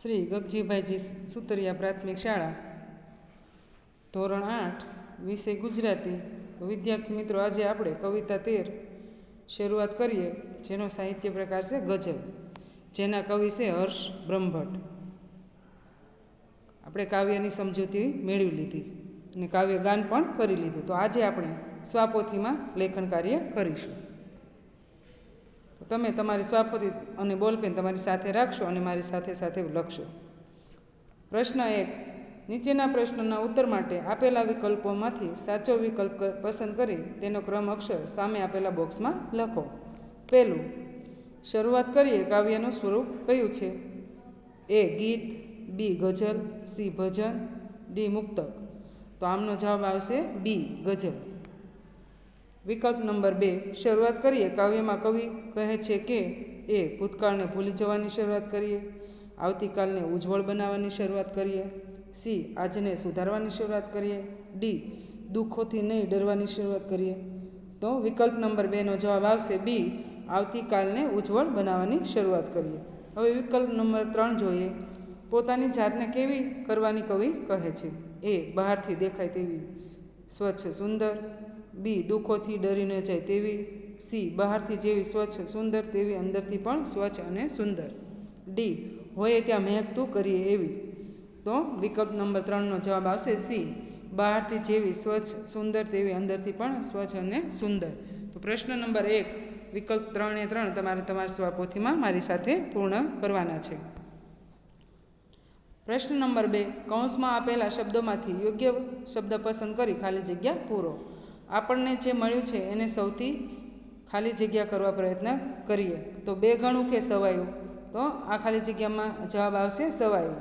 શ્રી ગગજીભાઈજી સુતરિયા પ્રાથમિક શાળા. ધોરણ આઠ, વિષય ગુજરાતી. તો વિદ્યાર્થી મિત્રો, આજે આપણે કવિતા તેર શરૂઆત કરીએ, જેનો સાહિત્ય પ્રકાર છે ગઝલ. જેના કવિ છે હર્ષ બ્રહ્મભટ્ટ. આપણે કાવ્યની સમજૂતી મેળવી લીધી અને કાવ્ય ગાન પણ કરી લીધું. તો આજે આપણે સ્વાપોથીમાં લેખન કાર્ય કરીશું. તમે તમારી સ્વાપોતી અને બોલપેન તમારી સાથે રાખશો અને મારી સાથે સાથે લખશો. પ્રશ્ન એક, નીચેના પ્રશ્નના ઉત્તર માટે આપેલા વિકલ્પોમાંથી સાચો વિકલ્પ પસંદ કરી તેનો ક્રમ અક્ષર સામે આપેલા બોક્સમાં લખો. પહેલું, શરૂઆત કરીએ કાવ્યનું સ્વરૂપ કયું છે? એ, ગીત, બી, ગઝલ, સી, ભજન, ડી, મુક્તક. તો આમનો જવાબ આવશે બી, ગઝલ. વિકલ્પ નંબર બે, શરૂઆત કરીએ કાવ્યમાં કવિ કહે છે કે, એ ભૂતકાળને ભૂલી જવાની શરૂઆત કરીએ, આવતીકાલને ઉજ્જવળ બનાવવાની શરૂઆત કરીએ, સી આજને સુધારવાની શરૂઆત કરીએ, ડી દુઃખોથી નહીં ડરવાની શરૂઆત કરીએ. તો વિકલ્પ નંબર બેનો જવાબ આવશે બી, આવતીકાલને ઉજ્જવળ બનાવવાની શરૂઆત કરીએ. હવે વિકલ્પ નંબર ત્રણ જોઈએ. પોતાની જાતને કેવી કરવાની કવિ કહે છે? એ બહારથી દેખાય તેવી સ્વચ્છ, સુંદર બી દુઃખોથી ડરી ન જાય તેવી સી બહારથી જેવી સ્વચ્છ, સુંદર તેવી અંદરથી પણ સ્વચ્છ અને સુંદર. ડી હોય ત્યાં મહેકતું કરીએ એવી. તો વિકલ્પ નંબર ત્રણનો જવાબ આવશે સી. બહારથી જેવી સ્વચ્છ, સુંદર તેવી અંદરથી પણ સ્વચ્છ અને સુંદર. તો પ્રશ્ન નંબર એક, વિકલ્પ ત્રણે ત્રણ તમારે તમારા સ્વપોથીમાં મારી સાથે પૂર્ણ કરવાના છે. પ્રશ્ન નંબર બે, કૌંસમાં આપેલા શબ્દોમાંથી યોગ્ય શબ્દ પસંદ કરી ખાલી જગ્યા પૂરો. આપણને જે મળ્યું છે એને સૌથી ખાલી જગ્યા કરવા પ્રયત્ન કરીએ. તો બે ગણું કે સવાયું? તો આ ખાલી જગ્યામાં જવાબ આવશે સવાયું.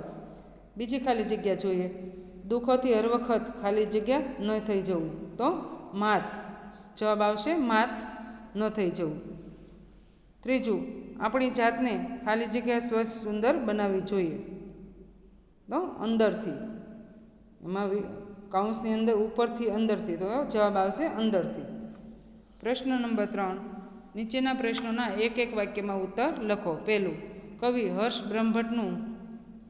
બીજી ખાલી જગ્યા જોઈએ. દુઃખોથી હર વખત ખાલી જગ્યા ન થઈ જવું. તો માત. જવાબ આવશે માત ન થઈ જવું. ત્રીજું, આપણી જાતને ખાલી જગ્યા સ્વચ્છ સુંદર બનાવવી જોઈએ. તો અંદરથી. એમાં કૌંસની અંદર ઉપરથી અંદરથી. તો જવાબ આવશે અંદરથી. પ્રશ્ન નંબર ત્રણ. નીચેના પ્રશ્નોના એક એક વાક્યમાં ઉત્તર લખો. પહેલું, કવિ હર્ષ બ્રહ્મભટ્ટનું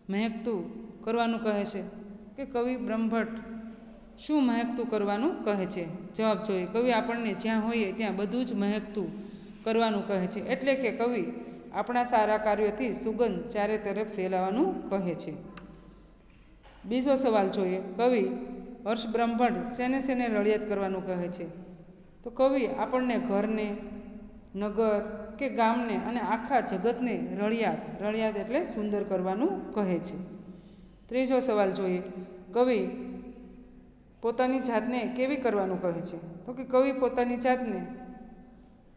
મહેકતું કરવાનું કહે છે કે કવિ બ્રહ્મભટ્ટ શું મહેકતું કરવાનું કહે છે? જવાબ જોઈએ. કવિ આપણને જ્યાં હોઈએ ત્યાં બધું જ મહેકતું કરવાનું કહે છે. એટલે કે કવિ આપણા સારા કાર્યોથી સુગંધ ચારે તરફ ફેલાવાનું કહે છે. બીજો સવાલ જોઈએ. કવિ હર્ષ બ્રહ્મભટ્ટ શેને શેને રળિયાત કરવાનું કહે છે. તો કવિ આપણને ઘરને, નગર કે ગામને અને આખા જગતને રળિયાત રળિયાત એટલે સુંદર કરવાનું કહે છે. ત્રીજો સવાલ જોઈએ. કવિ પોતાની જાતને કેવી કરવાનું કહે છે? તો કે કવિ પોતાની જાતને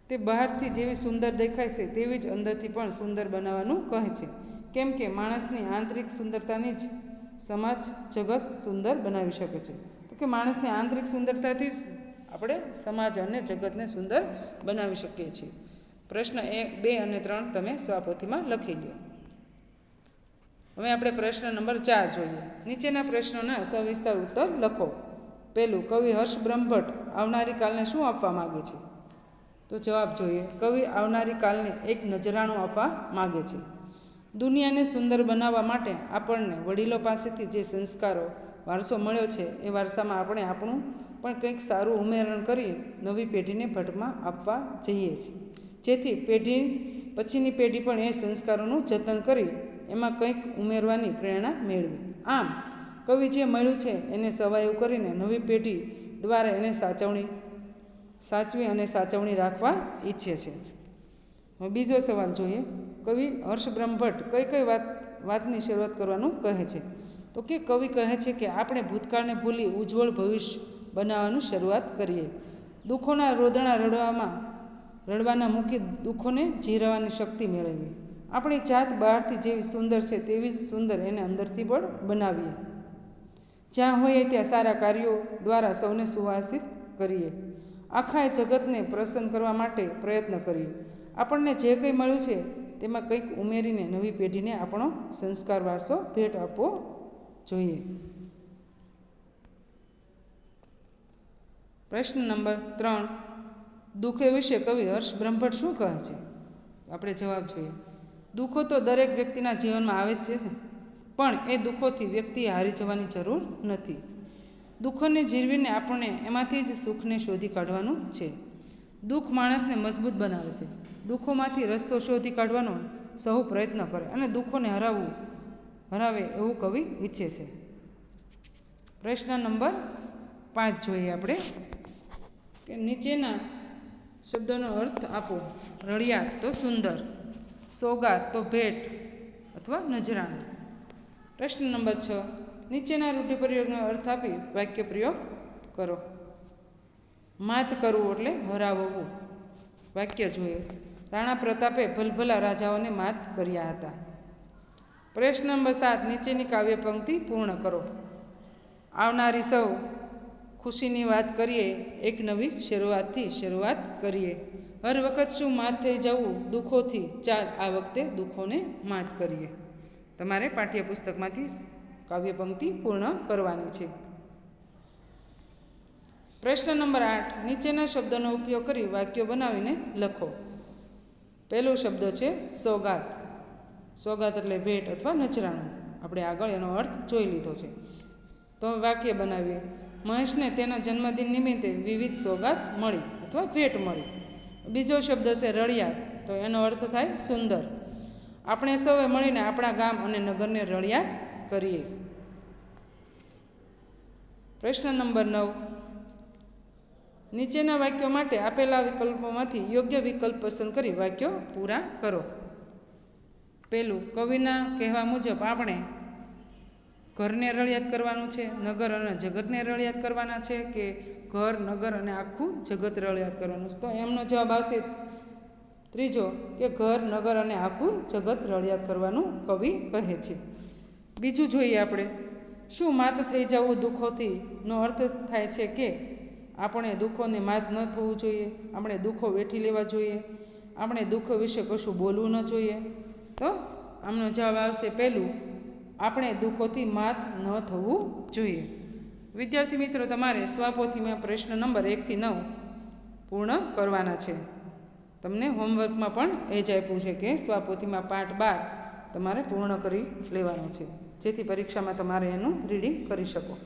તે બહારથી જેવી સુંદર દેખાય છે, તેવી જ અંદરથી પણ સુંદર બનાવવાનું કહે છે. કેમ કે માણસની આંતરિક સુંદરતાની જ સમાજ, જગત સુંદર બનાવી શકે છે. તો કે માણસની આંતરિક સુંદરતાથી જ આપણે સમાજ અને જગતને સુંદર બનાવી શકીએ છીએ. પ્રશ્ન એ, બે અને ત્રણ તમે સ્વાપોથીમાં લખી લો હવે આપણે પ્રશ્ન નંબર ચાર જોઈએ. નીચેના પ્રશ્નોના સવિસ્તાર ઉત્તર લખો. પહેલું, કવિ હર્ષ બ્રહ્મભટ્ટ આવનારી કાલને શું આપવા માગે છે? તો જવાબ જોઈએ. કવિ આવનારી કાલને એક નજરાણું આપવા માગે છે. દુનિયાને સુંદર બનાવવા માટે આપણને વડીલો પાસેથી જે સંસ્કારો, વારસો મળ્યો છે, એ વારસામાં આપણે આપણું પણ કંઈક સારું ઉમેરણ કરી નવી પેઢીને ભટ્ટમાં આપવા જઈએ છીએ. જેથી પેઢી, પછીની પેઢી પણ એ સંસ્કારોનું જતન કરી એમાં કંઈક ઉમેરવાની પ્રેરણા મેળવે. આમ, કવિ જે મળ્યું છે, એને સવાયું કરીને નવી પેઢી દ્વારા એને સાચવણી, સાચવી અને સાચવણી રાખવા ઈચ્છે છે. બીજો સવાલ જોઈએ. કવિ હર્ષ બ્રહ્મભટ્ટ કઈ કઈ વાત, વાતની શરૂઆત કરવાનું કહે છે? તો કે કવિ કહે છે કે આપણે ભૂતકાળને ભૂલી ઉજ્જવળ ભવિષ્ય બનાવવાનું શરૂઆત કરીએ. દુઃખોના રોદણા રડવામાં, રડવાના મૂકી દુઃખોને જીરવાની શક્તિ મેળવવી આપણી જાત બહારથી જેવી સુંદર છે તેવી જ સુંદર એને અંદરથી પણ બનાવીએ. જ્યાં હોઈએ ત્યાં સારા કાર્યો દ્વારા સૌને સુવાસિત કરીએ. આખા જગતને પ્રસન્ન કરવા માટે પ્રયત્ન કરીએ. આપણને જે કંઈ મળ્યું છે તેમાં કંઈક ઉમેરીને નવી પેઢીને આપણો સંસ્કાર વારસો ભેટ આપવો જોઈએ. પ્રશ્ન નંબર ત્રણ. દુઃખે વિશે કવિ હર્ષ બ્રહ્મભટ્ટ શું કહે છે? આપણે જવાબ જોઈએ. દુઃખો તો દરેક વ્યક્તિના જીવનમાં આવે છે, પણ એ દુઃખોથી વ્યક્તિએ હારી જવાની જરૂર નથી. દુઃખોને જીરવીને આપણને એમાંથી જ સુખને શોધી કાઢવાનું છે. દુઃખ માણસને મજબૂત બનાવે છે. દુઃખોમાંથી રસ્તો શોધી કાઢવાનો સહુ પ્રયત્ન કરે અને દુઃખોને હરાવવું, હરાવે એવું કવિ ઈચ્છે છે. પ્રશ્ન નંબર પાંચ જોઈએ આપણે. કે નીચેના શબ્દોનો અર્થ આપો. રળિયાત તો સુંદર સોગાત તો ભેટ અથવા નજરાણ. પ્રશ્ન નંબર છ. નીચેના રૂઢિપ્રયોગનો અર્થ આપી વાક્ય પ્રયોગ કરો. માત કરવું એટલે હરાવવું. વાક્ય જોઈએ. રાણા પ્રતાપે ભલભલા રાજાઓને માત કર્યા હતા. પ્રશ્ન નંબર સાત, નીચેની કાવ્ય પંક્તિ પૂર્ણ કરો. આવનારી સૌ ખુશીની વાત કરીએ, એક નવી શરૂઆતથી શરૂઆત કરીએ. હર વખત શું માત થઈ જવું? દુઃખોથી ચાલ આ વખતે દુઃખોને માત કરીએ. તમારે પાઠ્યપુસ્તકમાંથી કાવ્ય પંક્તિ પૂર્ણ કરવાની છે. પ્રશ્ન નંબર આઠ, નીચેના શબ્દોનો ઉપયોગ કરી વાક્યો બનાવીને લખો. પહેલો શબ્દ છે સોગાત. સોગાત એટલે ભેટ અથવા નજરાણું આપણે આગળ એનો અર્થ જોઈ લીધો છે. તો વાક્ય બનાવીએ. મહેશને તેના જન્મદિન નિમિત્તે વિવિધ સોગાત મળી અથવા ભેટ મળી. બીજો શબ્દ છે રળિયાત. તો એનો અર્થ થાય સુંદર. આપણે સૌએ મળીને આપણા ગામ અને નગરને રળિયાત કરીએ. પ્રશ્ન નંબર નવ. નીચેના વાક્યો માટે આપેલા વિકલ્પોમાંથી યોગ્ય વિકલ્પ પસંદ કરી વાક્યો પૂરા કરો. પહેલું, કવિના કહેવા મુજબ આપણે ઘરને રળિયાત કરવાનું છે, નગર અને જગતને રળિયાત કરવાના છે કે ઘર, નગર અને આખું જગત રળિયાત કરવાનું છે? તો એમનો જવાબ આવશે ત્રીજો કે ઘર, નગર અને આખું જગત રળિયાત કરવાનું કવિ કહે છે. બીજું જોઈએ આપણે, શું માત થઈ જવું દુઃખોથી? નો અર્થ થાય છે કે આપણે દુઃખોને માત ન થવું જોઈએ, આપણે દુઃખો વેઠી લેવા જોઈએ, આપણે દુઃખો વિશે કશું બોલવું ન જોઈએ. તો આમનો જવાબ આવશે પહેલું, આપણે દુઃખોથી માત ન થવું જોઈએ. વિદ્યાર્થી મિત્રો, તમારે સ્વાપોથીમાં પ્રશ્ન નંબર એકથી નવ પૂર્ણ કરવાના છે. તમને હોમવર્કમાં પણ એ જ આપ્યું છે કે સ્વાપોથીમાં પાઠ બાર તમારે પૂર્ણ કરી લેવાનો છે. જેથી પરીક્ષામાં તમારે એનું રીડિંગ કરી શકો.